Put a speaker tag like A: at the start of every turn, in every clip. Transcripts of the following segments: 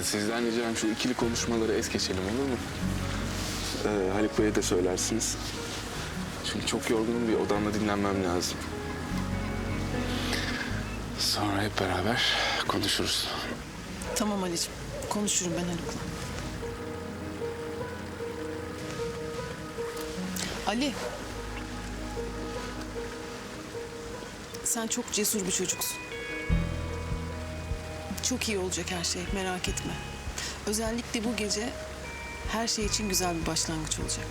A: Evet sizden ricam şu ikili konuşmaları es geçelim olur mu? Ee, Haluk Bey'e de söylersiniz. Çünkü çok yorgunum bir odamda dinlenmem lazım. Sonra hep beraber konuşuruz.
B: Tamam Ali'ciğim. Konuşurum ben Haluk'la. Ali. Sen çok cesur bir çocuksun. Çok iyi olacak her şey merak etme. Özellikle bu gece her şey için güzel bir başlangıç olacak.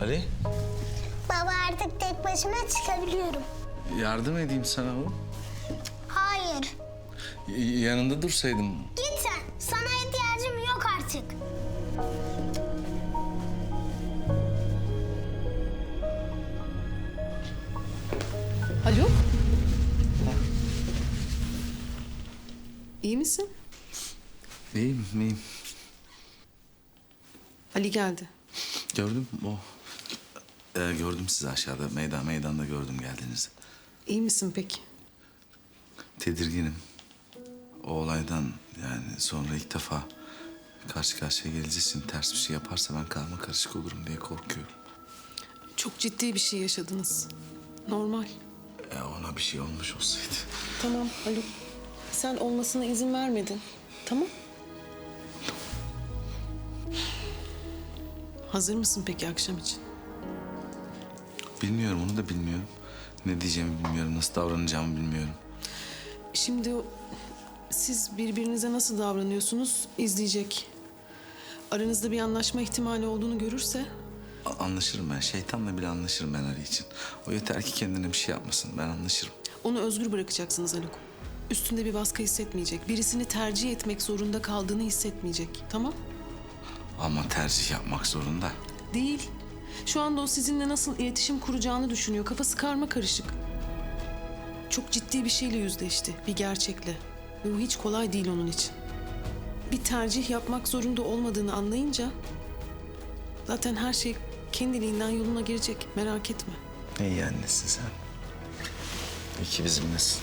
C: Ali,
D: Baba artık tek başıma çıkabiliyorum.
C: yardım edeyim sana oğlum.
D: Hayır.
C: Y- yanında dursaydım.
D: Git sen. Sana ihtiyacım yok artık.
B: Haluk? İyi misin?
C: İyiyim, iyiyim.
B: Ali geldi.
C: Gördüm o. Ee, gördüm sizi aşağıda. Meydan meydanda gördüm geldiğinizde.
B: İyi misin peki?
C: Tedirginim. O olaydan yani sonra ilk defa karşı karşıya geleceğiz. Şimdi ters bir şey yaparsa ben karma karışık olurum diye korkuyorum.
B: Çok ciddi bir şey yaşadınız. Normal.
C: Ya ona bir şey olmuş olsaydı.
B: Tamam Haluk. Sen olmasına izin vermedin. Tamam. Hazır mısın peki akşam için?
C: Bilmiyorum onu da bilmiyorum. Ne diyeceğimi bilmiyorum. Nasıl davranacağımı bilmiyorum.
B: Şimdi o- siz birbirinize nasıl davranıyorsunuz izleyecek. Aranızda bir anlaşma ihtimali olduğunu görürse
C: A- anlaşırım ben. Şeytanla bile anlaşırım ben Ali için. O yeter ki kendine bir şey yapmasın. Ben anlaşırım.
B: onu özgür bırakacaksınız Haluk. Üstünde bir baskı hissetmeyecek. Birisini tercih etmek zorunda kaldığını hissetmeyecek. Tamam?
C: Ama tercih yapmak zorunda.
B: Değil. Şu anda o sizinle nasıl iletişim kuracağını düşünüyor. Kafası karma karışık. Çok ciddi bir şeyle yüzleşti. Bir gerçekle. Ve bu hiç kolay değil onun için. Bir tercih yapmak zorunda olmadığını anlayınca... ...zaten her şey kendiliğinden yoluna girecek. Merak etme.
C: İyi annesin sen. İyi ki bizimlesin.